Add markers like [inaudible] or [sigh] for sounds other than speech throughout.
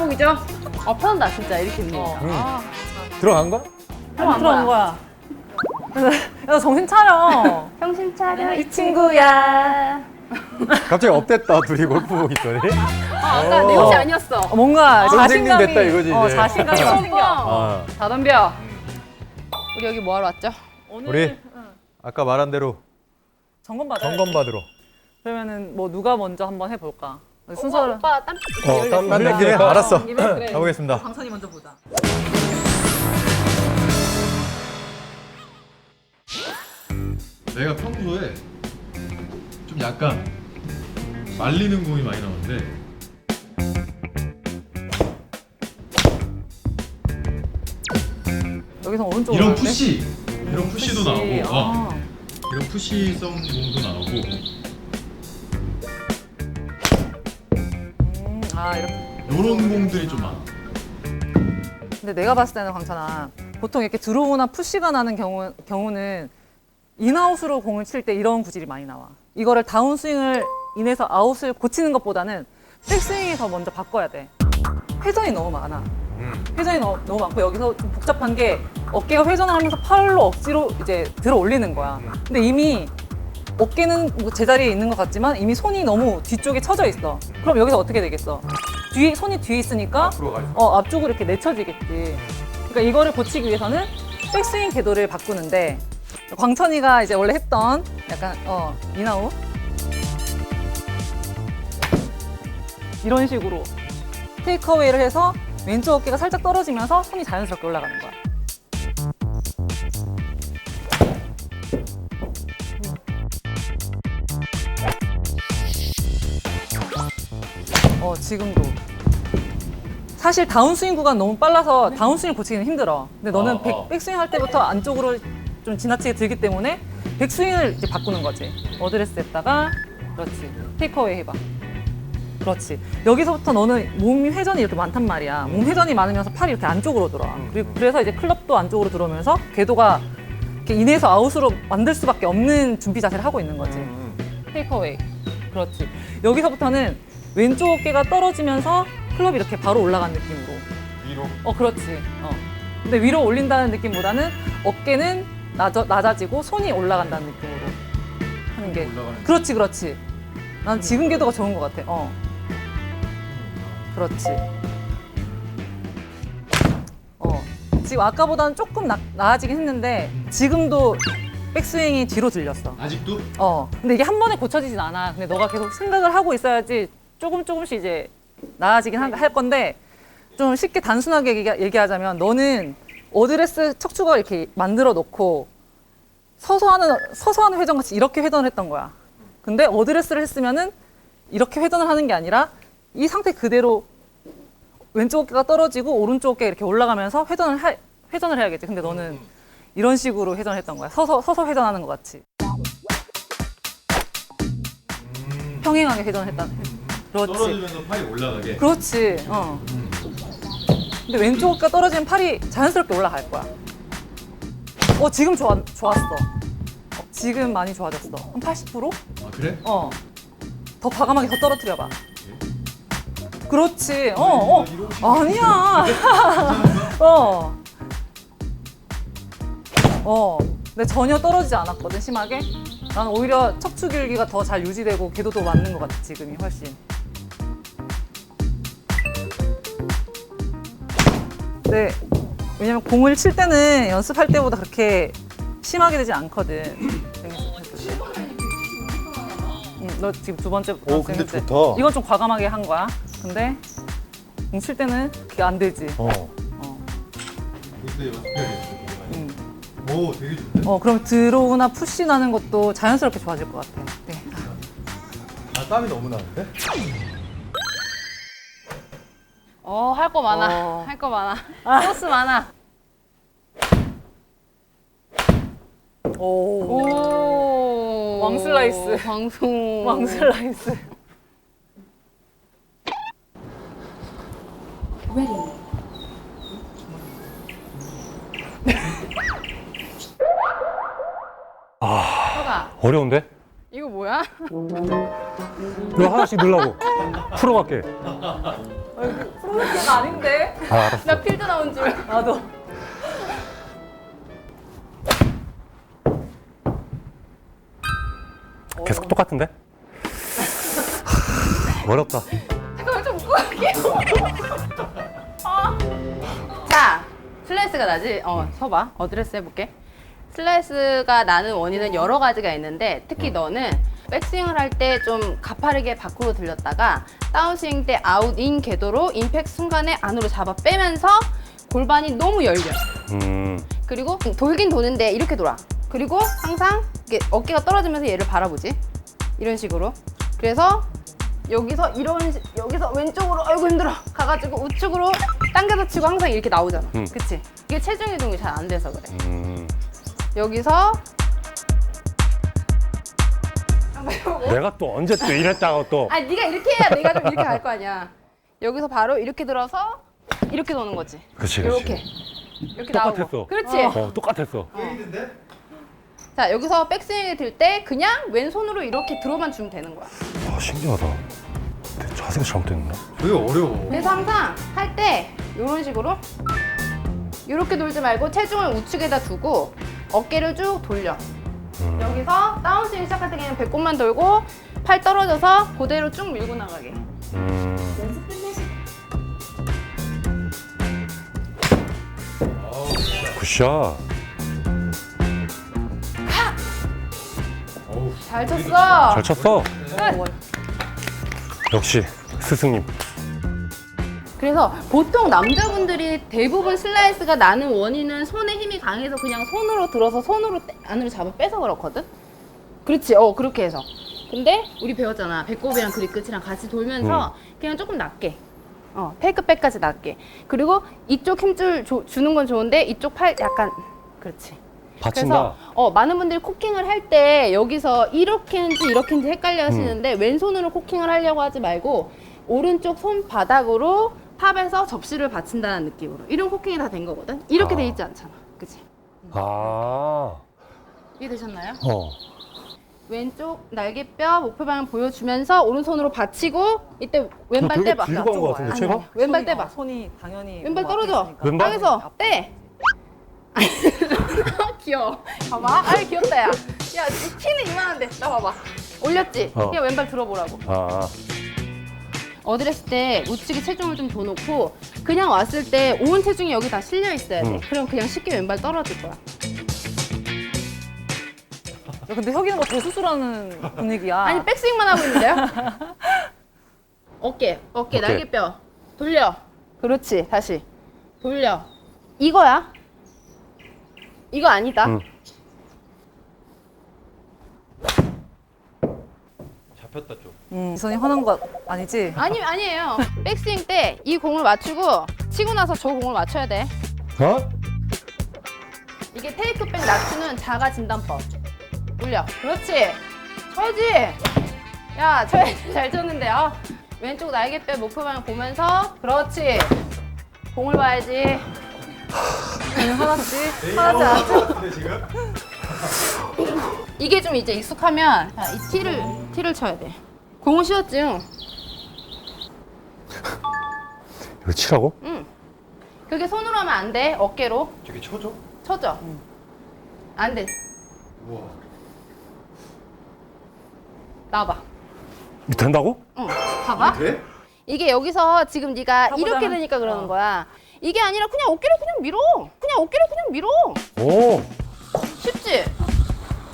골프복이죠? 아 편하다 진짜 이렇게 입으니까. 어. 아, 들어간 거야? 들어간 들어온 거야. 야, 정신 차려. [laughs] 정신 차려 이 친구야. 갑자기 업됐다 둘이 골프복 입더니. 아, 아까 내 어. 옷이 아니었어. 어, 뭔가 선생님 자신감이 됐다 이거지, 어, 이제. 자신감이 어. 생겨. 아, 다 덤벼. 우리 여기 뭐 하러 왔죠? 오늘 우리 아까 말한 대로 점검 받아. 점검 받으러. 그러면은 뭐 누가 먼저 한번 해볼까? 순서를 오빠 땀. 어, 땀난 김에 알았어. 그래. 가보겠습니다. 강선이 먼저 보자. 내가 평소에 좀 약간 말리는 공이 많이 나오는데 여기서 오른쪽으로 이런 가는데? 푸시 이런 푸시도 나오고 어, 아. 이런 푸시성 공도 나오고 음, 아 이렇게. 이런 공들이 좀 많아 근데 내가 봤을 때는 광찬아 보통 이렇게 들어오나 푸시가 나는 경우 경우는 인아웃으로 공을 칠 때 이런 구질이 많이 나와. 이거를 다운스윙을 인해서 아웃을 고치는 것보다는 백스윙에서 먼저 바꿔야 돼. 회전이 너무 많아. 회전이 너무, 너무 많고 여기서 좀 복잡한 게 어깨가 회전을 하면서 팔로 억지로 이제 들어 올리는 거야. 근데 이미 어깨는 뭐 제자리에 있는 것 같지만 이미 손이 너무 뒤쪽에 쳐져 있어. 그럼 여기서 어떻게 되겠어? 뒤 손이 뒤에 있으니까 앞으로 가 있어. 어, 앞쪽으로 이렇게 내쳐지겠지. 그러니까 이거를 고치기 위해서는 백스윙 궤도를 바꾸는데 광천이가 이제 원래 했던 약간 어 인아웃 이런 식으로 테이크어웨이를 해서 왼쪽 어깨가 살짝 떨어지면서 손이 자연스럽게 올라가는 거야. 어 지금도 사실 다운스윙 구간 너무 빨라서 다운스윙 고치기는 힘들어. 근데 너는 어, 백, 어. 백스윙 할 때부터 안쪽으로 좀 지나치게 들기 때문에 백스윙을 이제 바꾸는 거지. 어드레스 했다가 그렇지. 테이크어웨이 해봐. 그렇지. 여기서부터 너는 몸이 회전이 이렇게 많단 말이야. 몸 회전이 많으면서 팔이 이렇게 안쪽으로 들어와. 그리고 그래서 이제 클럽도 안쪽으로 들어오면서 궤도가 이렇게 인해서 아웃으로 만들 수밖에 없는 준비 자세를 하고 있는 거지. 테이크어웨이. 그렇지. 여기서부터는 왼쪽 어깨가 떨어지면서 클럽이 이렇게 바로 올라간 느낌으로. 위로. 어, 그렇지. 어. 근데 위로 올린다는 느낌보다는 어깨는 낮아, 낮아지고 손이 올라간다는 느낌으로 하는 게. 올라가는 그렇지, 그렇지. 난 지금 궤도가 좋은 것 같아. 어. 그렇지. 어. 지금 아까보다는 조금 나, 나아지긴 했는데 지금도 백스윙이 뒤로 들렸어. 아직도 어. 근데 이게 한 번에 고쳐지진 않아. 근데 너가 계속 생각을 하고 있어야지 조금 조금씩 이제 나아지긴 하- 할 건데 좀 쉽게 단순하게 얘기, 얘기하자면 너는 어드레스 척추가 이렇게 만들어 놓고 서서 하는 서서 하는 회전 같이 이렇게 회전을 했던 거야. 근데 어드레스를 했으면은 이렇게 회전을 하는 게 아니라 이 상태 그대로 왼쪽 어깨가 떨어지고 오른쪽 어깨가 이렇게 올라가면서 회전을 하, 회전을 해야겠지. 근데 너는 이런 식으로 회전을 했던 거야. 서서 서서 회전하는 것 같이. 평행하게 회전했다. 그렇지. 떨어지면서 팔이 올라가게 그렇지. 어. 근데 왼쪽 어깨가 떨어지면 팔이 자연스럽게 올라갈 거야. 어 지금 좋아 좋았어. 어, 지금 많이 좋아졌어. 한 80%? 아 그래? 어. 더 과감하게 더 떨어뜨려 봐. 그렇지. 어, 어. 아니야. [laughs] 어. 어. 근데 전혀 떨어지지 않았거든, 심하게. 나는 오히려 척추 길기가 더 잘 유지되고 궤도도 맞는 것 같아, 지금이 훨씬. 네. 왜냐면 공을 칠 때는 연습할 때보다 그렇게 심하게 되지 않거든. 응, 너 지금 두 번째 오, 근데 때. 좋다. 이건 좀 과감하게 한 거야. 근데 공 칠 때는 그게 안 되지. 어. 어. 근데 연습해야겠어 음. 오 되게 좋네 어, 그럼 들어오나 푸시 나는 것도 자연스럽게 좋아질 것 같아. 네. 아 땀이 너무 나는데? 어, 할 거 많아. 어. [laughs] 할 거 많아. 소스 많아. 오. 오. 왕슬라이스. 방송. 왕슬라이스. 가 어려운데? 이거 뭐야? 너 하나씩 넣으려고. 풀어갈게. 프로젝트가 아닌데. 아, 알았어. 나 필드 나온 줄. 나도. 계속 똑같은데? 하, 어렵다. 잠깐만 좀 웃고 갈게요. 어. 자, 슬라이스가 나지? 어, 서봐. 어드레스 해볼게. 슬라이스가 나는 원인은 여러 가지가 있는데 특히 너는 백스윙을 할 때 좀 가파르게 밖으로 들렸다가 다운스윙 때 아웃 인 궤도로 임팩트 순간에 안으로 잡아 빼면서 골반이 너무 열려. 음, 그리고 돌긴 도는데 이렇게 돌아. 그리고 항상 어깨가 떨어지면서 얘를 바라보지. 이런 식으로. 그래서 여기서 이런 시- 여기서 왼쪽으로 아이고 힘들어 가가지고 우측으로 당겨서 치고 항상 이렇게 나오잖아. 음. 그치? 이게 체중 이동이 잘 안 돼서 그래. 음. 여기서 [laughs] 내가 또 언제 또 이랬다고 또. 아니 네가 이렇게 해야 내가 좀 이렇게 갈 거 아니야. 여기서 바로 이렇게 들어서 이렇게 도는 거지. 그치, 그치. 이렇게 이렇게 똑같았어. 나오고. 그렇지. 어, 똑같았어. 게임인데? 자 여기서 백스윙이 들 때 그냥 왼손으로 이렇게 들어만 주면 되는 거야. 와, 신기하다. 내 자세가 잘못됐나? 되게 어려워. 그래서 항상 할 때 이런 식으로 이렇게 돌지 말고 체중을 우측에다 두고 어깨를 쭉 돌려. 음. 여기서 다운스윙 시작할 때 그냥 배꼽만 돌고 팔 떨어져서 그대로 쭉 밀고 나가게. 음. 굿샷. 어우, 잘 쳤어. 잘 쳤어. 역시 스승님. 그래서 보통 남자분들이 대부분 슬라이스가 나는 원인은 손에 힘이 강해서 그냥 손으로 들어서 손으로 떼- 안으로 잡아 빼서 그렇거든. 그렇지, 어 그렇게 해서. 근데 우리 배웠잖아. 배꼽이랑 그립 끝이랑 같이 돌면서 그냥 조금 낮게. 어 테이크백까지 낮게. 그리고 이쪽 힘줄 줘- 주는 건 좋은데 이쪽 팔 약간 그렇지. 받친다. 그래서 어, 많은 분들이 코킹을 할 때 여기서 이렇게 했는지 이렇게 했는지 헷갈려 하시는데 왼손으로 코킹을 하려고 하지 말고 오른쪽 손바닥으로 탑에서 접시를 받친다는 느낌으로 이런 코킹이 다 된 거거든 이렇게 아. 돼 있지 않잖아 그치? 아. 이해되셨나요? 어. 왼쪽 날개뼈 목표 방향 보여주면서 오른손으로 받치고 이때 왼발 되게 떼봐 뒤로 같은데, 아니, 체가? 아니, 왼발 손이, 떼봐 어, 손이 당연히 왼발 떨어져 앞에 있으니까. 왼발? 땅에서 떼 [laughs] 귀여워 봐봐 아이 귀엽다 야야 키는 이만한데 나 봐봐 올렸지? 어. 그냥 왼발 들어보라고 아. 어드레스 때 우측에 체중을 좀 둬놓고 그냥 왔을 때 온 체중이 여기 다 실려 있어야 돼 음. 그럼 그냥 쉽게 왼발 떨어질 거야 야, 근데 혁이는 뭐 대수술하는 분위기야. 아니 백스윙만 하고 있는데요? [laughs] 어깨, 어깨, 어깨. 날개뼈 돌려. 그렇지, 다시 돌려. 이거야. 이거 아니다. 음. 잡혔다 좀. 음, 이선이 화난 거 아니지? 아니 아니에요. 백스윙 때 이 공을 맞추고 치고 나서 저 공을 맞춰야 돼. 어? 이게 테이크백 낮추는 자가 진단법. 올려. 그렇지. 쳐야지. 야, 쳐야지. [laughs] 잘 쳤는데 요. 왼쪽 날개뼈 목표 방향 보면서 그렇지. 공을 봐야지. 화났지? 화나지 않죠? 근데 지금? 이게 좀 이제 익숙하면 자, 이 티를 티를 쳐야 돼. 공을 씌웠지. 이거 치라고? 응. 그게 손으로 하면 안 돼. 어깨로 저기 쳐줘? 쳐줘. 안 돼. 우와. 나와봐. 된다고? 응. 봐봐. 돼? 이게 여기서 지금 네가 해보자. 이렇게 되니까 그러는 어. 거야. 이게 아니라 그냥 어깨를 그냥 밀어. 그냥 어깨를 그냥 밀어. 오. 쉽지?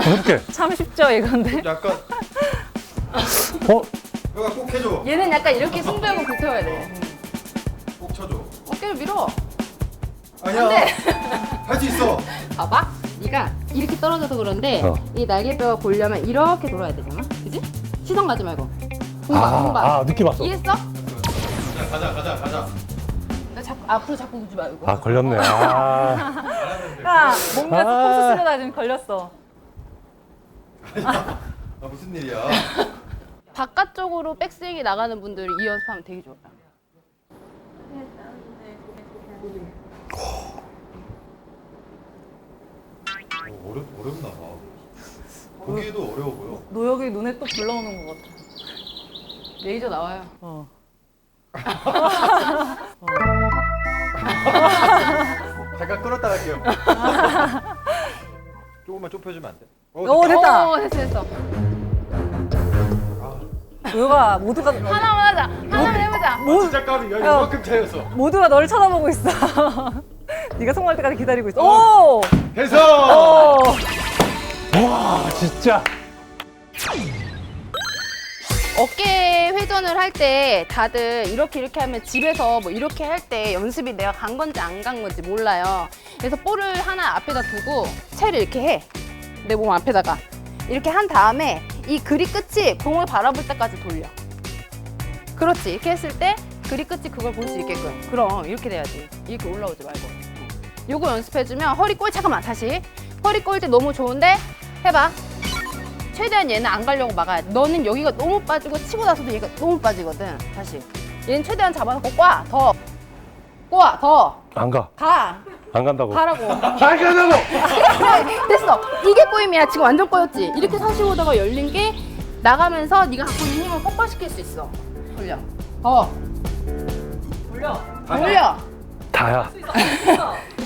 해볼게. [laughs] 참 쉽죠, 이건데? 약간 어? 혀가 꼭 해줘. 얘는 약간 이렇게 승부하고 붙어야 돼. 꼭 쳐줘. 어깨를 밀어. 아니야. 할수 있어. 봐봐. 네가 이렇게 떨어져서 그런데 어. 이 날개뼈가 보려면 이렇게 돌아야 되잖아. 시선 가지 말고. 공봐, 아, 공봐. 아, 느낌 왔어. 이해했어? 자, 가자, 가자, 가자. 나 자꾸 앞으로 자꾸 보지 말고. 아, 걸렸네. 아. [laughs] 야, 뭔가 아. 스포츠 쓰려다 지금 걸렸어. 아, 무슨 일이야? [laughs] 바깥쪽으로 백스윙이 나가는 분들이 이 연습하면 되게 좋아요. 어, 어렵, 어렵나 봐. 보기에도 어려워 보여. 노역이 눈에 또 불러오는 것 같아. 레이저 나와요. 어. 잠깐 끌었다 갈게요. 조금만 좁혀주면 안 돼? 어, 오 됐다. 어, 됐어 됐어. 우유가 모두가 하나만 하자. 하나만 해보자. 모, 진짜 까비 여기 야. 이만큼 차였어. 모두가 널 쳐다보고 있어. [laughs] 네가 성공할 때까지 기다리고 있어. 오! 해서 오! 와 진짜 어깨 회전을 할 때 다들 이렇게 이렇게 하면 집에서 뭐 이렇게 할 때 연습이 내가 간 건지 안 간 건지 몰라요. 그래서 볼을 하나 앞에다 두고 채를 이렇게 해. 내 몸 앞에다가. 이렇게 한 다음에 이 그리 끝이 공을 바라볼 때까지 돌려. 그렇지. 이렇게 했을 때 그리 끝이 그걸 볼 수 있게끔. 그럼 이렇게 돼야지. 이렇게 올라오지 말고. 어. 요거 연습해주면 허리 꼴 잠깐만 다시. 허리 꼴 때 너무 좋은데 해봐. 최대한 얘는 안 가려고 막아야 돼. 너는 여기가 너무 빠지고 치고 나서도 얘가 너무 빠지거든. 다시. 얘는 최대한 잡아놓고 꽈. 더. 꽈. 더. 안 가. 가. 안 간다고. 가라고. [laughs] 안 간다고. [laughs] 됐어. 이게 꼬임이야. 지금 완전 꼬였지. 이렇게 45도가 열린 게 나가면서 네가 갖고 있는 힘을 폭발시킬 수 있어. 돌려. 더. 돌려. 돌려. 다야.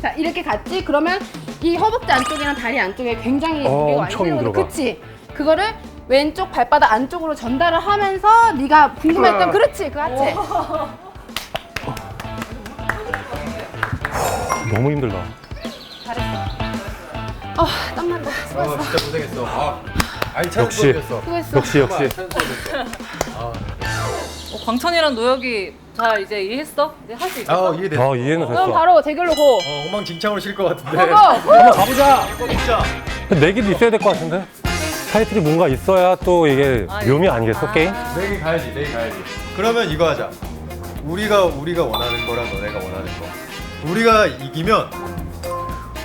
자 이렇게 갔지? 그러면 이 허벅지 안쪽이랑 다리 안쪽에 굉장히 어, 무게가 엄청 많이 들어가. 들어가. 그치? 그거를 왼쪽 발바닥 안쪽으로 전달을 하면서 네가 궁금했던 그렇지 그 하체 너무 힘들다. 아 땀난다 수고했어 어, 진짜 고생했어. 아, 알찬 역시. 수업이었어. 수고했어 역시 역시. 알찬 수업이었어. 어, 광천이랑 노혁이 잘 이제 이해했어? 이제 할수 아, 있겠어? 이해됐어. 아 이해는 그럼 됐어. 바로 대결로 고 어, 엉망진창으로 쉴 것 같은데. 고고 한번 가보자. 진짜. 내기도 있어야 될 것 같은데. 타이틀이 뭔가 있어야 또 이게 아, 묘미 아니겠어 게임? 내기 가야지, 내기 가야지. 그러면 이거 하자. 우리가 우리가 원하는 거랑 너네가 원하는 거. 우리가 이기면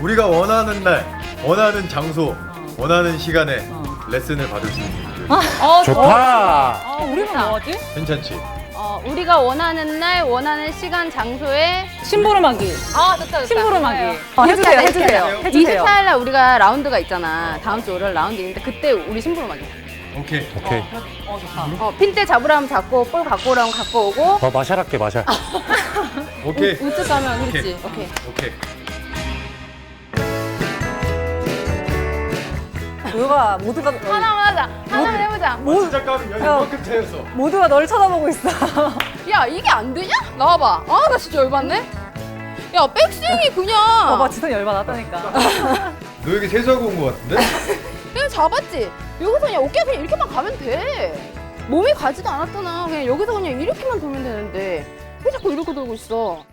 우리가 원하는 날, 원하는 장소, 원하는 시간에 레슨을 받을 수 있는 길. 어, 좋다. 아, 우리는 뭐하지? 괜찮지? 어, 우리가 원하는 날 원하는 시간 장소에 심부름하기. 아 좋다 좋다 심부름하기. 어, 해주세요, 해주세요. 해주세요. 24일 날 우리가 라운드가 있잖아 다음 주 월요일 라운드 있는데 그때 우리 심부름하기 오케이. 오케이. 어, 좋다. 어, 핀대 잡으라면 잡고 볼 갖고 오라면 갖고 오고 어 마샬 할게 [laughs] 마샬. 오케이. 우측 가면 그렇지 오케이 오케이. 뭐가 모두가 하나만 어, 하자. 하나만 해보자. 뭐- 진짜 까비 여기만큼 차였어. 모두가 널 쳐다보고 있어. 야 이게 안 되냐? 나와봐. 아 나 진짜 열받네. 야 백스윙이 그냥 어, 봐봐 지선이 열받았다니까. 너에게 세수하고 온 것 같은데? 그냥 잡았지. 여기서 그냥 어깨 그냥 이렇게만 가면 돼. 몸이 가지도 않았잖아. 그냥 여기서 그냥 이렇게만 돌면 되는데 왜 자꾸 이렇게 돌고 있어?